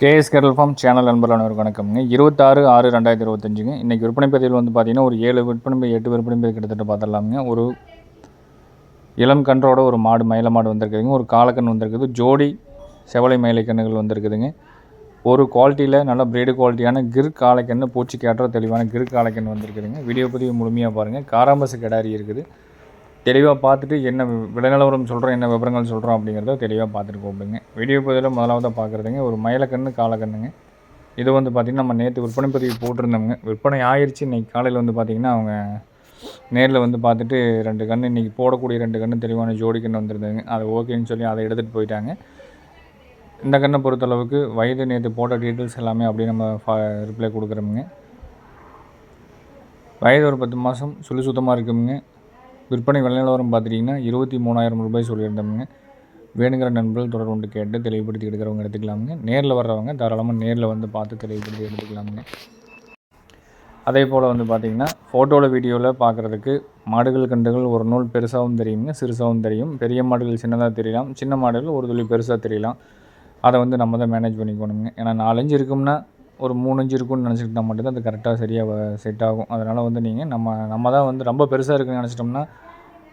KS carol form channel நண்பர்கள் ஒரு வணக்கம்ங்க. இருபத்தாறு ஆறு ரெண்டாயிரத்தி இருபத்தஞ்சுங்க. இன்றைக்கி விற்பனை பதிவில் வந்து பார்த்தீங்கன்னா ஒரு ஏழு விற்பனை எட்டு விற்பனை பதிவு கிட்டத்தட்ட பார்த்துடலாமுங்க. ஒரு இளம் கன்றோட ஒரு மாடு மயில மாடு வந்திருக்குதுங்க. ஒரு காலக்கன்று வந்திருக்குது. ஜோடி செவலை மயிலை கன்றுகள் வந்திருக்குதுங்க. ஒரு குவாலிட்டியில் நல்ல பிரீடு குவாலிட்டியான கிர் காளைக்கன்று பூச்சி கேட்டுற தெளிவான கிர் காளைக்கன்று வந்திருக்குதுங்க. வீடியோ பதிவு முழுமையாக பாருங்கள் காராம்பசு கிடாரி இருக்குது. தெளிவாக பார்த்துட்டு என்ன வி- சொல்கிறோம் என்ன விவரங்கள் சொல்கிறோம் அப்படிங்கிறத தெளிவாக பார்த்துட்டு கூப்பிடுங்க வீடியோ பதிவில் முதலாவதாக பார்க்குறதுங்க ஒரு மயிலக்கன்று காலக்கண்ணுங்க இது வந்து பார்த்திங்கன்னா நம்ம நேற்று விற்பனை பதிவு போட்டிருந்தோங்க விற்பனை ஆயிடுச்சு இன்றைக்கி காலையில் வந்து பார்த்திங்கன்னா அவங்க நேரில் வந்து பார்த்துட்டு ரெண்டு கன்று இன்றைக்கி போடக்கூடிய ரெண்டு கன்று தெளிவான ஜோடி கன்று வந்திருந்தாங்க அது ஓகேன்னு சொல்லி அதை எடுத்துகிட்டு போயிட்டாங்க. இந்த கண்ணை பொறுத்தளவுக்கு வயது நேற்று போட்ட டீட்டெயில்ஸ் எல்லாமே அப்படியே நம்ம ரிப்ளை கொடுக்குறோமுங்க. வயது ஒரு பத்து மாதம் சுழி சுத்தமாக இருக்குமுங்க. விற்பனை விலை நிலவரம் பார்த்துட்டிங்கன்னா இருபத்தி மூணாயிரம் ரூபாய் சொல்லியிருந்தோமுங்க வேணுங்கிற நண்பர்கள் தொடர்பு கொண்டு கேட்டு தெளிவுபடுத்தி எடுக்கிறவங்க எடுத்துக்கலாமுங்க. நேரில் வர்றவங்க தாராளமாக நேரில் வந்து பார்த்து தெளிவுபடுத்தி எடுத்துக்கலாமுங்க. அதே போல் வந்து பார்த்திங்கன்னா ஃபோட்டோவில் வீடியோவில் பார்க்குறதுக்கு மாடுகள் கண்டுகள் ஒரு நூல் பெருசாகவும் தெரியுங்க சிறுசாகவும் தெரியும். பெரிய மாடுகள் சின்னதாக தெரியலாம் சின்ன மாடுகள் ஒரு துளி பெருசாக தெரியலாம். அதை வந்து நம்ம தான் மேனேஜ் பண்ணிக்கணுங்க. ஏன்னா நாலஞ்சு இருக்கும்னா ஒரு மூணு இன்ச்சு இருக்கும்னு நினச்சிக்கிட்டா மட்டும்தான் அது கரெக்டாக சரியாக செட் ஆகும். அதனால் வந்து நீங்கள் நம்ம நம்ம தான் வந்து ரொம்ப பெருசாக இருக்குன்னு நினச்சிட்டோம்னா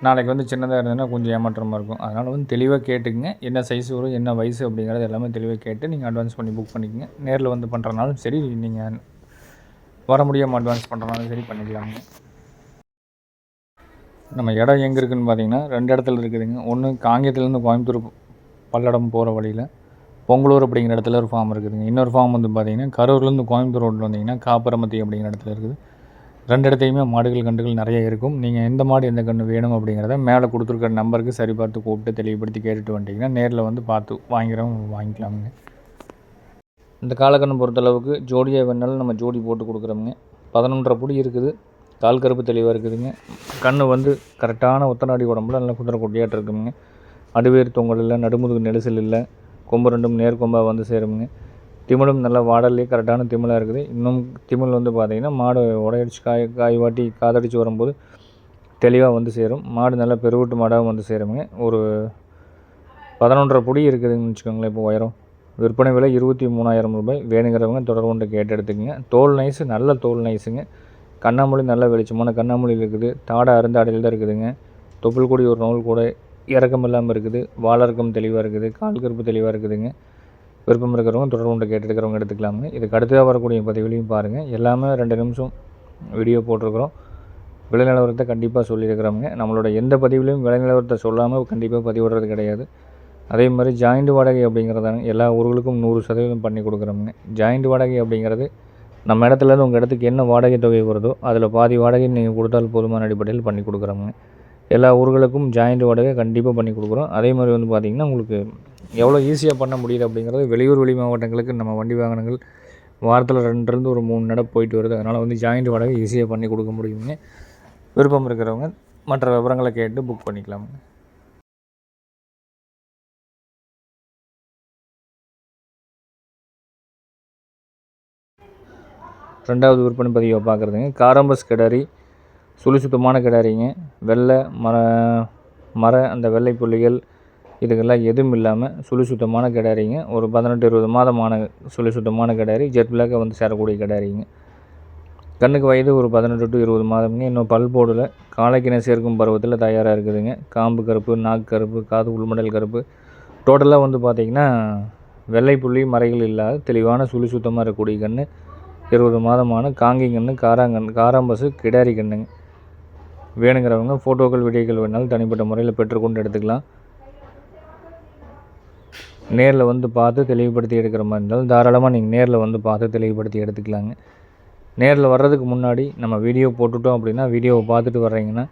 நாளைக்கு வந்து சின்னதாக இருந்ததுன்னா கொஞ்சம் ஏமாற்றமாக இருக்கும். அதனால் வந்து தெளிவாக கேட்டுக்கங்க. என்ன சைஸ் வரும் என்ன வயசு அப்படிங்கிறது எல்லாமே தெளிவாக கேட்டு நீங்கள் அட்வான்ஸ் பண்ணி புக் பண்ணிக்கங்க. நேரில் வந்து பண்ணுறனாலும் சரி நீங்கள் வர முடியாமல் அட்வான்ஸ் பண்ணுறனாலும் சரி பண்ணிக்கலாங்க நம்ம இடம் எங்கே இருக்குதுன்னு பார்த்தீங்கன்னா ரெண்டு இடத்துல இருக்குதுங்க. ஒன்று காங்கேயத்துலேருந்து கோயம்புத்தூர் பல்லடம் போகிற வழியில் பொங்கலூர் அப்படிங்கிற இடத்துல ஒரு ஃபார்ம் இருக்குதுங்க. இன்னொரு ஃபார்ம் வந்து பார்த்தீங்கன்னா கரூர்லேருந்து கோயம்புத்தூர் ரோட்டில் வந்தீங்கன்னா காப்பரமத்தி அப்படிங்கிற இடத்துல இருக்குது. ரெண்டு இடத்தையுமே மாடுகள் கண்டுகள் நிறைய இருக்கும். நீங்கள் எந்த மாடு எந்த கன்று வேணும் அப்படிங்கிறத மேலே கொடுத்துருக்க நம்பருக்கு சரி பார்த்து கூப்பிட்டு தெளிவுபடுத்தி கேட்டுட்டு வந்துட்டிங்கன்னா நேரில் வந்து பார்த்து வாங்கிறவங்க வாங்கிக்கலாமுங்க. இந்த காலக்கண்ணு பொறுத்தளவுக்கு ஜோடியாக வேணாலும் நம்ம ஜோடி போட்டு கொடுக்குறோமுங்க. பதினொன்றரை புடி இருக்குது. கால் கருப்பு தெளிவாக இருக்குதுங்க. கண்ணு வந்து கரெக்டான ஒத்தநாடி உடம்புல நல்லா குதிரை கொட்டியாட்டு இருக்குங்க அடிவேர் தொங்கல் இல்லை நடுமுதுகு நெரிசல் இல்லை. கொம்பு ரெண்டும் நேர்கொம்பாக வந்து சேருமுங்க. திமிழும் நல்லா வாடல்லே கரெக்டான திமிழாக இருக்குது. இன்னும் திமிழ் வந்து பார்த்திங்கன்னா மாடு உடையடிச்சு காய் காய் வாட்டி காதடிச்சு வரும்போது தெளிவாக வந்து சேரும். மாடு நல்லா பெருவூட்டு மாடாகவும் வந்து சேருமுங்க. ஒரு பதினொன்றரை புடி இருக்குதுன்னு வச்சுக்கோங்களேன் இப்போ உயரம். விற்பனை விலை இருபத்தி மூணாயிரம் ரூபாய். வேணுங்கிறவங்க தொடர்பு கொண்டு கேட்டு எடுத்துக்கங்க. தோல் நைஸு நல்ல தோல் நைஸுங்க. கண்ணாமூலி நல்ல வெளிச்சமான கண்ணாமூலி இருக்குது. தாடை அருந்தாடையில் தான் இருக்குதுங்க. தொப்புள் கொடி ஒரு நூல் கூட இறக்கம் இல்லாமல் இருக்குது வாழறக்கம் தெளிவாக இருக்குது கால் கருப்பு தெளிவாக இருக்குதுங்க. விருப்பம் இருக்கிறவங்க தொடர்பு கொண்டு கேட்டு எடுத்துக்கலாமுங்க. இதுக்கு அடுத்ததாக வரக்கூடிய பதிவுலையும் பாருங்கள் எல்லாமே ரெண்டு நிமிஷம் வீடியோ போட்டிருக்கிறோம். விலை நிலவரத்தை கண்டிப்பாக சொல்லியிருக்கிறோமுங்க. நம்மளோட எந்த பதிவுலையும் விலை நிலவரத்தை சொல்லாமல் கண்டிப்பாக பதிவிடுறது கிடையாது. அதே மாதிரி ஜாயிண்ட் வாடகை அப்படிங்கிறதாங்க எல்லா ஊர்களுக்கும் நூறு சதவீதம் பண்ணி கொடுக்குறோமுங்க. ஜாயிண்ட் வாடகை அப்படிங்கிறது நம்ம இடத்துலேருந்து உங்கள் இடத்துக்கு என்ன வாடகை தொகை வருதோ அதில் பாதி வாடகை நீங்கள் கொடுத்தால் போதுமான அடிப்படையில் பண்ணி கொடுக்குறோமுங்க. எல்லா ஊர்களுக்கும் ஜாயிண்ட் வாடகை கண்டிப்பாக பண்ணி கொடுக்குறோம். அதே மாதிரி வந்து பார்த்திங்கன்னா உங்களுக்கு எவ்வளோ ஈஸியாக பண்ண முடியுது அப்படிங்கிறது வெளியூர் வெளி மாவட்டங்களுக்கு நம்ம வண்டி வாகனங்கள் வாரத்தில் ரெண்டுலேருந்து ஒரு மூணு நட போயிட்டு வருது. அதனால் வந்து ஜாயிண்ட் வாடகை ஈஸியாக பண்ணி கொடுக்க முடியுங்க விருப்பம் இருக்கிறவங்க மற்ற விவரங்களை கேட்டு புக் பண்ணிக்கலாமுங்க. ரெண்டாவது விற்பனை பதிவை பார்க்குறதுங்க. காரம்பஸ் கிடாரி சுழி சுத்தமான கிடாரிங்க. வெள்ளை மர மர அந்த வெள்ளை புள்ளிகள் இதுக்கெல்லாம் எதுவும் இல்லாமல் சுழி சுத்தமான கிடாரிங்க. ஒரு பதினெட்டு இருபது மாதமான சுழி சுத்தமான கிடாரி. ஜெட் பிளாக்காக வந்து சேரக்கூடிய கிடாரிங்க. கண்ணுக்கு வயது ஒரு பதினெட்டு டு இருபது மாதம்ங்க. இன்னும் பல் போடல. காலைக்கிணை சேர்க்கும் பருவத்தில் தயாராக இருக்குதுங்க. காம்பு கருப்பு நாக்கு கருப்பு காது உள்மடல் கருப்பு. டோட்டலாக வந்து பார்த்திங்கன்னா வெள்ளை புள்ளி மறைகள் இல்லாத தெளிவான சுழி சுத்தமாக இருக்கக்கூடிய கன்று இருபது மாதமான காங்கி கன்று காராங்கன்று காராம்பசு கிடாரி கன்றுங்க வேணுங்கிறவங்க ஃபோட்டோக்கள் வீடியோக்கள் வேணாலும் தனிப்பட்ட முறையில் பெற்றுக்கொண்டு எடுத்துக்கலாம். நேரில் வந்து பார்த்து தெளிவுபடுத்தி எடுக்கிற மாதிரி இருந்தாலும் தாராளமாக நீங்கள் நேரில் வந்து பார்த்து தெளிவுபடுத்தி எடுத்துக்கலாங்க. நேரில் வர்றதுக்கு முன்னாடி நம்ம வீடியோ போட்டுட்டோம் அப்படின்னா வீடியோவை பார்த்துட்டு வர்றீங்கன்னா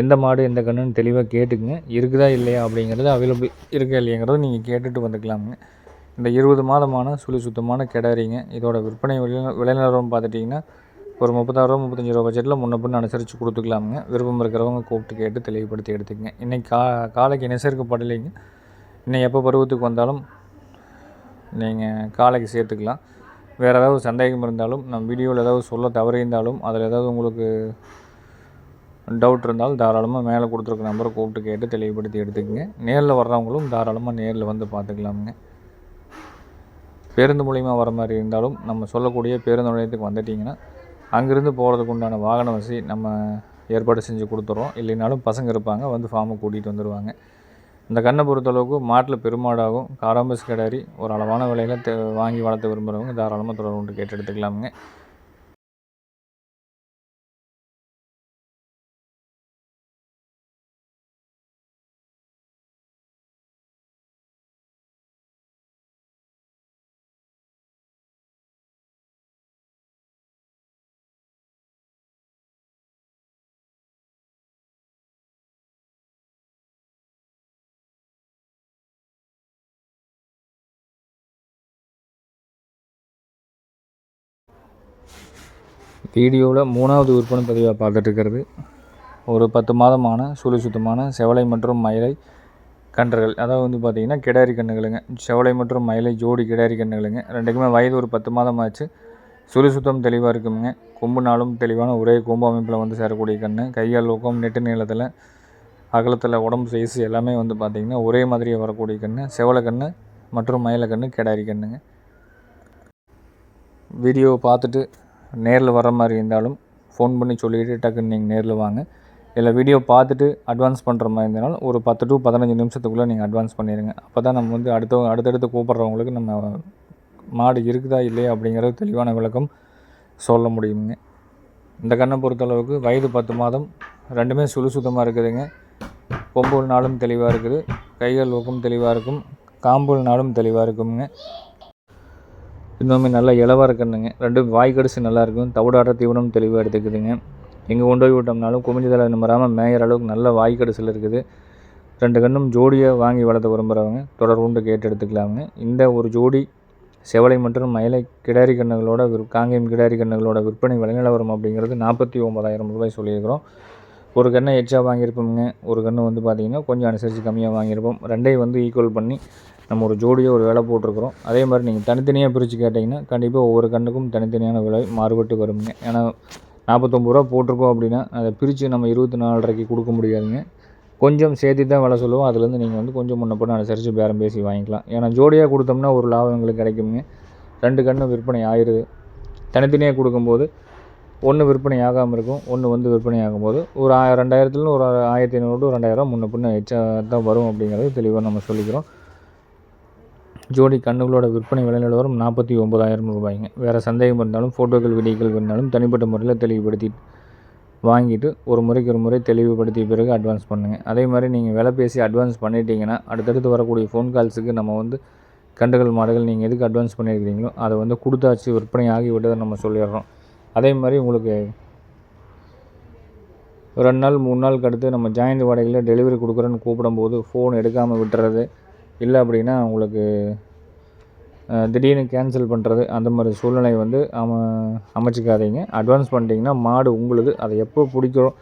எந்த மாடு எந்த கண்ணுன்னு தெளிவாக கேட்டுக்குங்க. இருக்குதா இல்லையா அப்படிங்கிறது அவைலபிள் இருக்கா இல்லைங்கிறத நீங்கள் கேட்டுட்டு வந்துக்கலாமுங்க. இந்த இருபது மாதமான சுழி சுத்தமான கிடாரிங்க. இதோட விற்பனை விலை விளைநிலவரம் பார்த்துட்டிங்கன்னா ஒரு முப்பதாயிரரூவா முப்பத்தஞ்சிரூவா பட்ஜெட்டில் முன்ன பின்ன அனுசரித்து கொடுத்துக்கலாமுங்க. விருப்பம் இருக்கிறவங்க கூப்பிட்டு கேட்டு தெளிவுபடுத்தி எடுத்துக்கங்க. இன்றைக்கி கா காலைக்கு நெசருக்கப்படலைங்க இன்னும் எப்போ பருவத்துக்கு வந்தாலும் நீங்கள் காலைக்கு சேர்த்துக்கலாம். வேறு ஏதாவது சந்தேகம் இருந்தாலும் நம்ம வீடியோவில் ஏதாவது சொல்ல தவறியிருந்தாலும் அதில் ஏதாவது உங்களுக்கு டவுட் இருந்தாலும் தாராளமாக மேலே கொடுத்துருக்க நம்பரை கூப்பிட்டு கேட்டு தெளிவுபடுத்தி எடுத்துக்கங்க. நேரில் வர்றவங்களும் தாராளமாக நேரில் வந்து பார்த்துக்கலாமுங்க. பேருந்து மூலிமா வர மாதிரி இருந்தாலும் நம்ம சொல்லக்கூடிய பேருந்து நிலையத்துக்கு வந்துட்டிங்கன்னா அங்கேருந்து போகிறதுக்கு உண்டான வாகன வசதி நம்ம ஏற்பாடு செஞ்சு கொடுத்துட்றோம் இல்லைனாலும் பசங்க இருப்பாங்க வந்து ஃபார்மை கூட்டிகிட்டு வந்துடுவாங்க இந்த கண்ணை பொறுத்தளவுக்கு மாட்டில் பெருமாடாகும் காராம்பஸ் கிடாரி ஒரு அளவான விலையில் வாங்கி வளர்த்த விரும்புகிறவங்க தாராளமாக தொடர்பு கொண்டு கேட்டு எடுத்துக்கலாமுங்க. வீடியோவில் மூணாவது விற்பனை பதிவாக பார்த்துட்ருக்கிறது ஒரு பத்து மாதமான சுழி சுத்தமான செவலை மற்றும் மயிலை கன்றுகள். அதாவது வந்து பார்த்திங்கன்னா கிடாரி கன்றுகளுங்க. செவலை மற்றும் மயிலை ஜோடி கிடாரி கன்றுகளுங்க. ரெண்டுக்குமே வயது ஒரு பத்து மாதம் ஆச்சு சுழி சுத்தம் தெளிவாக இருக்குங்க. கொம்பு நாளும் தெளிவான ஒரே கொம்பு அமைப்பில் வந்து சேரக்கூடிய கன்று. கையால் ஊக்கம் நெட்டு நீளத்தில் அகலத்தில் உடம்பு சைஸ் எல்லாமே வந்து பார்த்திங்கன்னா ஒரே மாதிரியே வரக்கூடிய கன்று. செவலை கன்று மற்றும் மயிலை கன்று கிடாரி கன்றுங்க. வீடியோவை பார்த்துட்டு நேரில் வர மாதிரி இருந்தாலும் ஃபோன் பண்ணி சொல்லிவிட்டு டக்குன்னு நீங்கள் நேரில் வாங்க. இல்லை வீடியோ பார்த்துட்டு அட்வான்ஸ் பண்ணுற மாதிரி இருந்தாலும் ஒரு பத்து டு பதினஞ்சு நிமிஷத்துக்குள்ளே நீங்கள் அட்வான்ஸ் பண்ணிடுங்க அப்போ தான் நம்ம வந்து அடுத்தவங்க அடுத்தடுத்து கூப்பிட்றவங்களுக்கு நம்ம மாடு இருக்குதா இல்லையா அப்படிங்கிறது தெளிவான விளக்கம் சொல்ல முடியுங்க. இந்த கண்ணை பொறுத்தளவுக்கு வயது பத்து மாதம் ரெண்டுமே சுழு சுத்தமாக இருக்குதுங்க. கொம்புல் நாளும் தெளிவாக இருக்குது. கைகள் ஊக்கம் தெளிவாக இருக்கும். காம்புல் நாளும் தெளிவாக இருக்குங்க. இன்னுமே நல்லா இளவாக இருக்கணுங்க. ரெண்டு வாய் கடிச்சு நல்லாயிருக்கும் தவிடாட்ட தீவனம் தெளிவாக எடுத்துக்குதுங்க. எங்கே கொண்டு போய் விட்டோம்னாலும் குமிஞ்சு தலை நம்பராமல் மேயிற அளவுக்கு நல்ல வாய் கடிசல் இருக்குது. ரெண்டு கண்ணும் ஜோடியாக வாங்கி வளர்த்த விரும்புகிறவங்க தொடர் உண்டு கேட்டு எடுத்துக்கலாமுங்க. இந்த ஒரு ஜோடி செவலை மற்றும் மயிலை கிடாரி கண்ணுகளோட விற் காங்கேயம் கிடாரி கண்ணுகளோட விற்பனை விலைநிலவரம் அப்படிங்கிறது நாற்பத்தி ஒம்பதாயிரம் ரூபாய் சொல்லியிருக்கிறோம். ஒரு கண்ணை எச்சா வாங்கியிருப்போமுங்க. ஒரு கன்று வந்து பார்த்திங்கன்னா கொஞ்சம் அனுசரித்து கம்மியாக வாங்கியிருப்போம். ரெண்டையும் வந்து ஈக்குவல் பண்ணி நம்ம ஒரு ஜோடியாக ஒரு விலை போட்டிருக்கிறோம். அதே மாதிரி நீங்கள் தனித்தனியாக பிரித்து கேட்டிங்கன்னா கண்டிப்பாக ஒவ்வொரு கண்ணுக்கும் தனித்தனியான விலை மாறுபட்டு வருங்க ஏன்னா நாற்பத்தொம்பது ரூபா போட்டிருக்கோம் அப்படின்னா அதை பிரித்து நம்ம இருபத்தி நாலரைக்கு கொடுக்க முடியாதுங்க. கொஞ்சம் சேர்த்து தான் விலை சொல்லுவோம். அதுலேருந்து நீங்கள் வந்து கொஞ்சம் முன்ன பண்ண அனுசரித்து பேரம் பேசி வாங்கிக்கலாம். ஏன்னா ஜோடியாக கொடுத்தோம்னா ஒரு லாபம் எங்களுக்கு கிடைக்குங்க ரெண்டு கன்று விற்பனை ஆயிடுது. தனித்தனியாக கொடுக்கும்போது ஒன்று விற்பனை ஆகாமல் இருக்கும். ஒன்று வந்து விற்பனை ஆகும்போது ஒரு ஆயிரம் ரெண்டாயிரத்துலேருந்து ஒரு ஆயிரத்தி ஐநூறு ரெண்டாயிரம் முன்ன பின்ன எச்சா தான் வரும் அப்படிங்கிறது தெளிவாக நம்ம சொல்லிக்கிறோம். ஜோடி கண்ணுகளோட விற்பனை விலை நிலவரம் நாற்பத்தி ஒம்பதாயிரம் ரூபாய்ங்க. வேறு சந்தேகம் இருந்தாலும் ஃபோட்டோக்கள் வீடியோக்கள் வேணாலும் தனிப்பட்ட முறையில் தெளிவுபடுத்தி வாங்கிட்டு ஒரு முறைக்கு ஒரு முறை தெளிவுபடுத்திய பிறகு அட்வான்ஸ் பண்ணுங்கள் அதே மாதிரி நீங்கள் விலை பேசி அட்வான்ஸ் பண்ணிட்டீங்கன்னா அடுத்தடுத்து வரக்கூடிய ஃபோன் கால்ஸுக்கு நம்ம வந்து கண்டுகள் மாடுகள் நீங்கள் எதுக்கு அட்வான்ஸ் பண்ணியிருக்கிறீங்களோ அதை வந்து கொடுத்தாச்சு விற்பனை ஆகிவிட்டதை நம்ம சொல்லிடுறோம். அதே மாதிரி உங்களுக்கு ரெண்டு நாள் மூணு நாளுக்கு அடுத்து நம்ம ஜாயிண்ட் வாடகையில் டெலிவரி கொடுக்குறோன்னு கூப்பிடும்போது ஃபோன் எடுக்காமல் விட்டுறது இல்லை அப்படின்னா உங்களுக்கு திடீர்னு கேன்சல் பண்ணுறது அந்த மாதிரி சூழ்நிலை வந்து அம அமைச்சிக்காதீங்க. அட்வான்ஸ் பண்ணிட்டீங்கன்னா மாடு உங்களுது. அதை எப்போ பிடிக்கிறோம்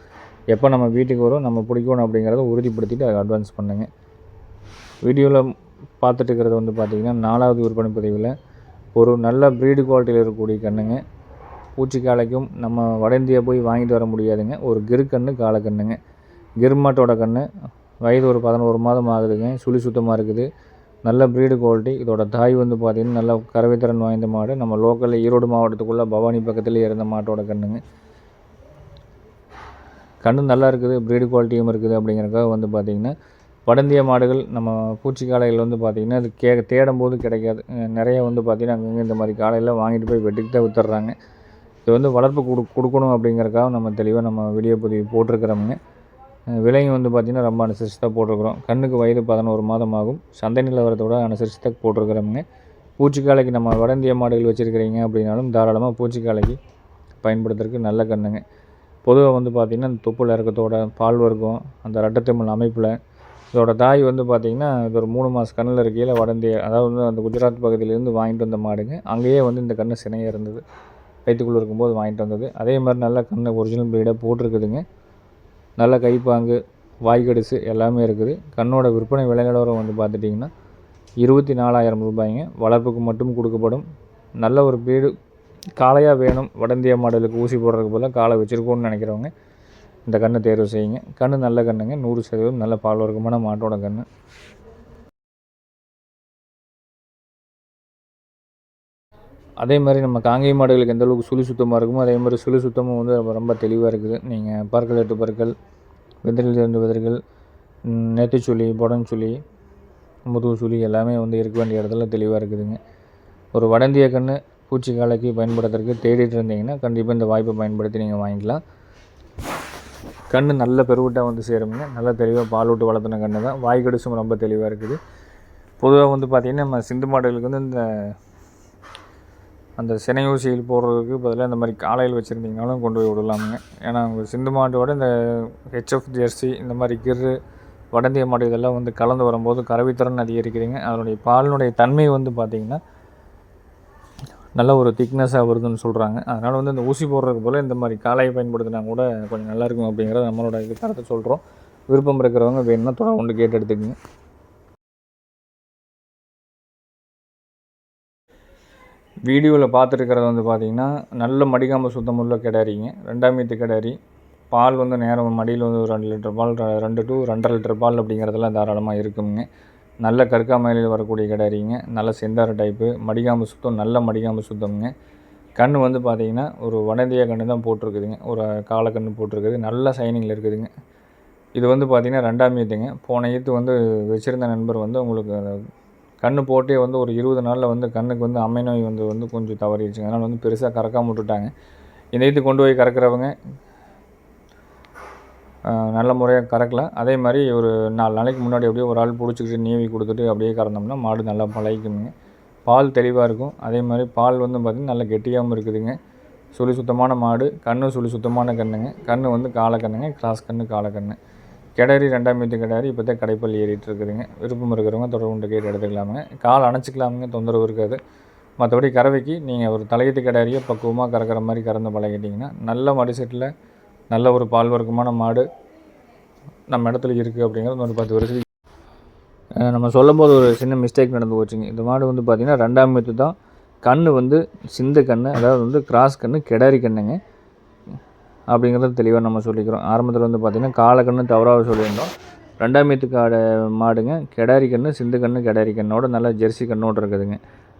எப்போ நம்ம வீட்டுக்கு வரும் நம்ம பிடிக்கணும் அப்படிங்கிறத உறுதிப்படுத்திட்டு அதை அட்வான்ஸ் பண்ணுங்கள் வீடியோவில் பார்த்துட்டு இருக்கிறது வந்து பார்த்திங்கன்னா நாலாவது விற்பனை பதிவில் ஒரு நல்ல ப்ரீடு குவாலிட்டியில் இருக்கக்கூடிய கண்ணுங்க. பூச்சிக்காலைக்கும் நம்ம வட இந்தியா போய் வாங்கிட்டு வர முடியாதுங்க. ஒரு கிரு கிருக்கண்ணு காலக்கண்ணுங்க கிருமாட்டோட கன்று வயது ஒரு பதினோரு மாதம் ஆகுதுங்க. சுழி சுத்தமாக இருக்குது. நல்ல ப்ரீடு குவாலிட்டி இதோட தாய் வந்து பார்த்திங்கன்னா நல்ல கறவைத்திறன் வாய்ந்த மாடு. நம்ம லோக்கலில் ஈரோடு மாவட்டத்துக்குள்ளே பவானி பக்கத்தில் இருந்த மாட்டோட கண்ணுங்க. கண்ணு நல்லா இருக்குது ப்ரீடு குவாலிட்டியும் இருக்குது அப்படிங்கிறக்காக வந்து பார்த்திங்கன்னா வடந்திய மாடுகள் நம்ம பூச்சி காலையில் வந்து பார்த்திங்கன்னா அது கே தேடும் போது கிடைக்காது நிறைய வந்து பார்த்திங்கன்னா அங்கங்கே இந்த மாதிரி காலையில் வாங்கிட்டு போய் வெட்டிக்கு தான் வித்துட்றாங்க. இது வந்து வளர்ப்பு கொடு கொடுக்கணும் அப்படிங்கிறக்காக நம்ம தெளிவாக நம்ம வீடியோ பதிவு போட்டிருக்கிறோமுங்க. விலையும் வந்து பார்த்திங்கன்னா ரொம்ப அனுசரித்து தான் போட்டிருக்கிறோம். கண்ணுக்கு வயது பதினோரு மாதம் ஆகும். சந்தை நிலவரத்தோட அனுசரித்து தான் போட்டிருக்கிறோமுங்க. பூச்சிக்காலைக்கு நம்ம வட இந்திய மாடுகள் வச்சுருக்கிறீங்க அப்படின்னாலும் தாராளமாக பூச்சிக்காலைக்கு பயன்படுத்துறதுக்கு நல்ல கண்ணுங்க. பொதுவாக வந்து பார்த்திங்கன்னா அந்த தொப்புள் இறக்கத்தோட பால் வர்க்கம் அந்த ரட்டத்தமிழ் அமைப்பில் இதோட தாய் வந்து பார்த்திங்கன்னா இது ஒரு மூணு மாதம் கண்ணில் இருக்கையில் வடந்திய அதாவது வந்து அந்த குஜராத் பகுதியிலேருந்து வாங்கிட்டு வந்த மாடுங்க. அங்கேயே வந்து இந்த கண்ணு சினையாக இருந்தது. வயிற்றுக்குள்ளே இருக்கும்போது வாங்கிட்டு வந்தது. அதே மாதிரி நல்ல கண்ணை ஒரிஜினல் ப்ரீடாக போட்டிருக்குதுங்க. நல்ல கைப்பாங்கு வாய்க்கடிசு எல்லாமே இருக்குது. கண்ணோட விற்பனை விலை நிலவரம் வந்து பார்த்துட்டிங்கன்னா இருபத்தி நாலாயிரம் ரூபாய்ங்க. வளர்ப்புக்கு மட்டும் கொடுக்கப்படும். நல்ல ஒரு பீடு காளையாக வேணும். வடந்திய மாடலுக்கு ஊசி போடுறதுக்கு பதிலாக காலை வச்சுருக்கோன்னு நினைக்கிறவங்க இந்த கண்ணை தேர்வு செய்யுங்க. கண்ணு நல்ல கண்ணுங்க. நூறு சதவீதம் நல்ல பால் வர்க்கமான மாட்டோட கன்று அதே மாதிரி நம்ம காங்கேய மாடுகளுக்கு எந்த அளவுக்கு சுழி சுத்தமாக இருக்குமோ அதே மாதிரி சுழி சுத்தமும் வந்து ரொம்ப ரொம்ப தெளிவாக இருக்குது. நீங்கள் பற்கள் எட்டு பற்கள் வெதிரில் இருந்து வெதிர்கள் நெத்திச்சுழி புடஞ்சுழி முதுகு சுழி எல்லாமே வந்து இருக்க வேண்டிய இடத்துல தெளிவாக இருக்குதுங்க. ஒரு வடந்திய கன்று பூச்சி காலைக்கு பயன்படுத்துறதுக்கு தேடிட்டு இருந்தீங்கன்னா கண்டிப்பாக இந்த வாய்ப்பை பயன்படுத்தி நீங்கள் வாங்கிக்கலாம். கன்று நல்ல பெருவிட்டாக வந்து சேருங்க நல்ல தெளிவாக பால் விட்டு வளர்த்துன கன்று தான். வாய் கடிசும் ரொம்ப தெளிவாக இருக்குது. பொதுவாக வந்து பார்த்திங்கன்னா நம்ம சிந்து மாடுகளுக்கு வந்து இந்த அந்த சினை ஊசியில் போடுறதுக்கு பதிலாக இந்த மாதிரி காலையில் வச்சுருந்தீங்கனாலும் கொண்டு போய் விடலாமுங்க. ஏன்னா உங்கள் சிந்து மாட்டோட இந்த ஹெச்எஃப் ஜெர்சி இந்த மாதிரி கிர் வடந்திய மாடு இதெல்லாம் வந்து கலந்து வரும்போது கறவைத்திறன் அதிகரிக்கிறீங்க. அதனுடைய பாலினுடைய தன்மை வந்து பார்த்திங்கன்னா நல்ல ஒரு திக்னஸாக வருதுன்னு சொல்கிறாங்க அதனால் வந்து இந்த ஊசி போடுறதுக்கு போல் இந்த மாதிரி காலையை பயன்படுத்தினா கூட கொஞ்சம் நல்லாயிருக்கும் அப்படிங்கிறத நம்மளோட இது தரத்தை சொல்கிறோம் விருப்பம் இருக்கிறவங்க வேணும்னா தொடர்ந்து கேட்டு எடுத்துக்கோங்க. வீடியோவில் பார்த்துருக்கிறது வந்து பார்த்திங்கன்னா நல்ல மடிக்காமல் சுத்தமுள்ள கிடாரிங்க. ரெண்டாம் மீத்து கிடாரி. பால் வந்து நேரம் மடியில் வந்து ஒரு ரெண்டு லிட்டர் பால் ரெண்டு டு ரெண்டரை லிட்டர் பால் அப்படிங்கிறதெல்லாம் தாராளமாக இருக்குங்க. நல்ல கற்காமையில் வரக்கூடிய கிடாரிங்க. நல்ல செந்தார டைப்பு மடிக்காமல் சுத்தம் நல்ல மடிக்காமல் சுத்தம்ங்க. கண் வந்து பார்த்திங்கன்னா ஒரு வனந்திய கன்று தான் போட்டிருக்குதுங்க. ஒரு காலக்கண்ணு போட்டிருக்குது. நல்ல சைனிங்கில் இருக்குதுங்க. இது வந்து பார்த்திங்கன்னா ரெண்டாம் ஈத்துங்க போன ஈத்து வந்து வச்சுருந்த நண்பர் வந்து உங்களுக்கு கண் போட்டே வந்து ஒரு இருபது நாளில் வந்து கண்ணுக்கு வந்து அம்மை நோய் வந்து வந்து கொஞ்சம் தவறிடுச்சுங்க அதனால் வந்து பெருசாக கறக்காம விட்டுட்டாங்க. இந்த இது கொண்டு போய் கறக்கிறவங்க நல்ல முறையாக கறக்கலாம். அதே மாதிரி ஒரு நாலு நாளைக்கு முன்னாடி அப்படியே ஒரு ஆள் பிடிச்சிக்கிட்டு நீவி கொடுத்துட்டு அப்படியே கறந்தோம்னா மாடு நல்லா பழகிக்குங்க. பால் தெளிவாக இருக்கும். அதே மாதிரி பால் வந்து பார்த்திங்கன்னா நல்லா கெட்டியாகவும் இருக்குதுங்க. சுழி சுத்தமான மாடு கண்ணு சுழி சுத்தமான கண்ணுங்க. கண்ணு வந்து காளை கண்ணுங்க கிராஸ் கண்ணு காளை கண்ணு கிடாரி ரெண்டாம் மீத்து கிடாரி இப்போ தான் கடைப்பள்ளி ஏறிட்டு இருக்குதுங்க. விருப்பம் இருக்கிறவங்க தொடர்பு கொண்டு கேட்டு எடுத்துக்கலாமுங்க. கால் அணைச்சிக்கலாமுங்க தொந்தரவு இருக்காது. மற்றபடி கறவைக்கு நீங்கள் ஒரு தலையீத்து கிடாரியை பக்குவமாக கறக்கிற மாதிரி கறந்து பழகிட்டிங்கன்னா நல்ல மடிசெட்டில் நல்ல ஒரு பால் வர்க்கமான மாடு நம்ம இடத்துல இருக்குது அப்படிங்கிறது ஒரு பத்து வருஷத்துக்கு நம்ம நம்ம சொல்லும்போது ஒரு சின்ன மிஸ்டேக் நடந்து போச்சுங்க. இந்த மாடு வந்து பார்த்திங்கன்னா ரெண்டாம் மீத்து தான் கண் வந்து சிந்து கண் அதாவது வந்து கிராஸ் கண் கிடாரி கண்ணுங்க. அப்படிங்கிறத தெளிவாக நம்ம சொல்லிக்கிறோம். ஆரம்பத்தில் வந்து பார்த்திங்கன்னா காலக்கண்ணு தவறாக சொல்லியிருந்தோம். ரெண்டாம் மீத்து மாடுங்க கெடாரி கண்ணு சிந்து கண்ணு கெடாரி கண்ணோட நல்ல ஜெர்சி கண்ணோடு இருக்குதுங்க.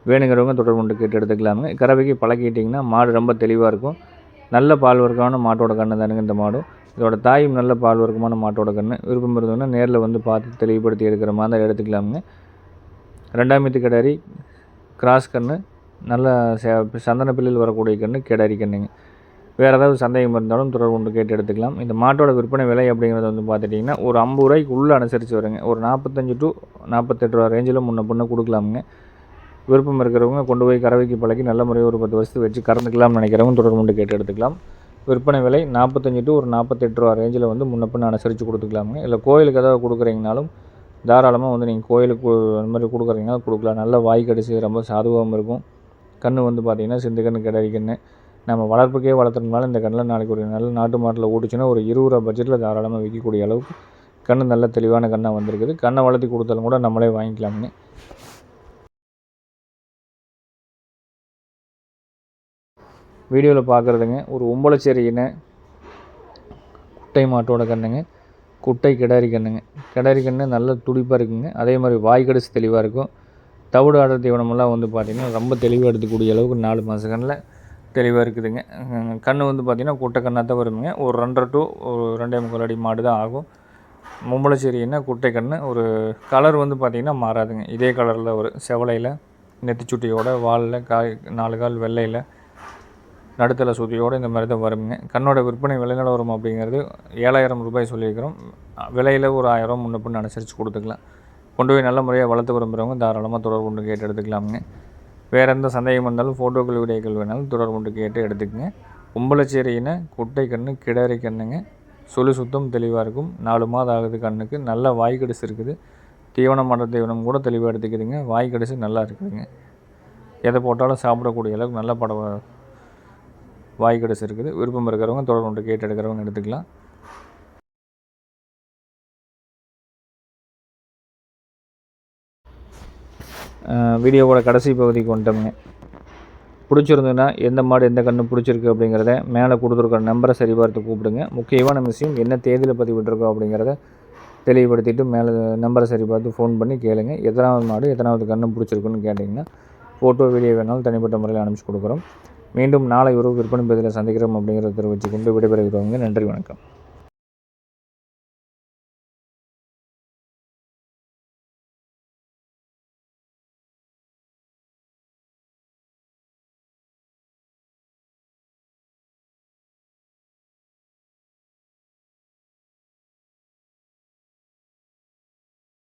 வேணுங்கிறவங்க தொடர்பு கொண்டு கேட்டு எடுத்துக்கலாமுங்க. கறவைக்கு பழக்கிட்டிங்கன்னா மாடு ரொம்ப தெளிவாக இருக்கும். நல்ல பால் வர்க்கமான மாட்டோட கண்ணு தானுங்க இந்த மாடும் இதோட தாயும் நல்ல பால் வர்க்கமான மாட்டோட கண்ணு. விருப்பம் இருந்ததுன்னா நேரில் வந்து பார்த்து தெளிவுபடுத்தி எடுக்கிற மாதிரி தான் எடுத்துக்கலாமுங்க. ரெண்டாம் மீத்து கிடாரி கிராஸ் கண்ணு நல்ல சே சந்தன பிள்ளையில் வரக்கூடிய கண்ணு கிடாரி கண்ணுங்க. வேறு ஏதாவது சந்தேகம் இருந்தாலும் தொடர்பு கொண்டு கேட்டு எடுத்துக்கலாம். இந்த மாட்டோட விற்பனை விலை அப்படிங்கிறது வந்து பார்த்துட்டிங்கன்னா ஒரு ஐம்பது ரூபாய்க்கு உள்ளே அனுசரித்து வருங்க. ஒரு நாற்பத்தஞ்சு டு நாற்பத்தெட்டு ரூபா ரேஞ்சில் முன்ன பின்ன கொடுக்கலாமுங்க. விருப்பம் இருக்கிறவங்க கொண்டு போய் கறவைக்கு பழக்கி நல்ல முறையாக ஒரு பத்து வருஷத்துக்கு வச்சு கறந்துக்கலாம்னு நினைக்கிறவங்க தொடர்பு கொண்டு கேட்டு எடுத்துக்கலாம். விற்பனை விலை நாற்பத்தஞ்சு டு ஒரு நாற்பத்தெட்டு ரூபா ரேஞ்சில் வந்து முன்ன பின்ன அனுசரித்து கொடுத்துக்கலாமுங்க. இல்லை கோயிலுக்கு ஏதாவது கொடுக்குறீங்கனாலும் தாராளமாக வந்து நீங்கள் கோயிலுக்கு அந்த மாதிரி கொடுக்குறீங்கன்னா கொடுக்கலாம். நல்ல வாய் கடிச்சு ரொம்ப சாதுவாகவும் இருக்கும். கன்று வந்து பார்த்திங்கன்னா சிந்து கன்று கிடாரி கன்று நம்ம வளர்ப்புக்கே வளர்த்துறதுனால இந்த கண்ணில் நாளைக்கு ஒரு நல்ல நாட்டு மாட்டில் ஓட்டுச்சுன்னா ஒரு இருபது ரூபா பட்ஜெட்டில் தாராளமாக விற்கக்கூடிய அளவுக்கு கன்று நல்ல தெளிவான கண்ணாக வந்திருக்குது. கண்ணை வளர்த்தி கொடுத்தாலும் கூட நம்மளே வாங்கிக்கலாமுங்க வீடியோவில் பார்க்குறதுங்க ஒரு ஒம்பளச்சேரி இன குட்டை மாட்டோட கண்ணுங்க குட்டை கிடாரி கண்ணுங்க. கிடாரி கண்ணு நல்ல துடிப்பாக இருக்குங்க அதே மாதிரி வாய் கடிச்சு தெளிவாக இருக்கும். தவிடு ஆடுற தீவனமெல்லாம் வந்து பார்த்திங்கன்னா ரொம்ப தெளிவாக எடுத்துக்கூடிய அளவுக்கு நாலு மாத கண்ணில் தெளிவாக இருக்குதுங்க. கண் வந்து பார்த்திங்கன்னா குட்டை கண்ணாக தான் வருதுங்க. ஒரு ரெண்டரை டு ஒரு ரெண்டே முக்கால் அடி மாடு தான் ஆகும். மும்பளச்சேரின்னா குட்டை கண் ஒரு கலர் வந்து பார்த்திங்கன்னா மாறாதுங்க. இதே கலரில் ஒரு செவலையில் நெத்திச்சுட்டியோட வாலில் காய் நாலு கால் வெள்ளையில் நடுத்தல சுத்தியோடு இந்த மாதிரி தான் வருங்க. கண்ணோட விற்பனை விலை நிலவரம் அப்படிங்கிறது ஏழாயிரம் ரூபாய் சொல்லியிருக்கிறோம். விலையில் ஒரு ஆயிரம் முன்ன பின்னு அனுசரித்து கொடுத்துக்கலாம். கொண்டு போய் நல்ல முறையாக வளர்த்து விரும்புகிறவங்க தாராளமாக தொடர்பு கொண்டு கேட்டு எடுத்துக்கலாமுங்க. வேறு எந்த சந்தேகம் இருந்தாலும் ஃபோட்டோக்கள் வீடியோக்கள் வேணாலும் தொடர்பு கொண்டு கேட்டு எடுத்துக்கங்க. கும்பலச்சேரியின குட்டை கண்ணு கிடாரி கண்ணுங்க. சுழி சுத்தம் தெளிவாக இருக்கும். நாலு மாதம் ஆகுது கண்ணுக்கு. நல்ல வாய் கடிசு இருக்குது. தீவனம் மற்ற தீவனம் கூட தெளிவாக எடுத்துக்குதுங்க. வாய் கடிசு நல்லா இருக்குதுங்க. எதை போட்டாலும் சாப்பிடக்கூடிய அளவுக்கு நல்ல பட வாய் கடிசு இருக்குது. விருப்பம் இருக்கிறவங்க தொடர்பு கேட்டு எடுக்கிறவங்க எடுத்துக்கலாம். வீடியோவோட கடைசி பகுதிக்கு வந்துட்டோம்ங்க பிடிச்சிருந்ததுன்னா எந்த மாடு எந்த கன்று பிடிச்சிருக்கு அப்படிங்கிறத மேலே கொடுத்துருக்குற நம்பரை சரிபார்த்து கூப்பிடுங்க. முக்கியமான விஷயம் என்ன தேதியில் பதிவிட்டிருக்கோம் அப்படிங்கிறத தெளிவுபடுத்திட்டு மேலே நம்பரை சரி பார்த்து ஃபோன் பண்ணி கேளுங்க. எத்தனாவது மாடு எத்தனாவது கன்று பிடிச்சிருக்குன்னு கேட்டிங்கன்னா ஃபோட்டோ வீடியோ வேணாலும் தனிப்பட்ட முறையில் அனுப்பிச்சு கொடுக்குறோம். மீண்டும் நாளை ஒரு விற்பனை பதிவில் சந்திக்கிறோம் அப்படிங்கிறத தெரிவித்து கொண்டு விடைபெறுகிறவங்க நன்றி வணக்கம்.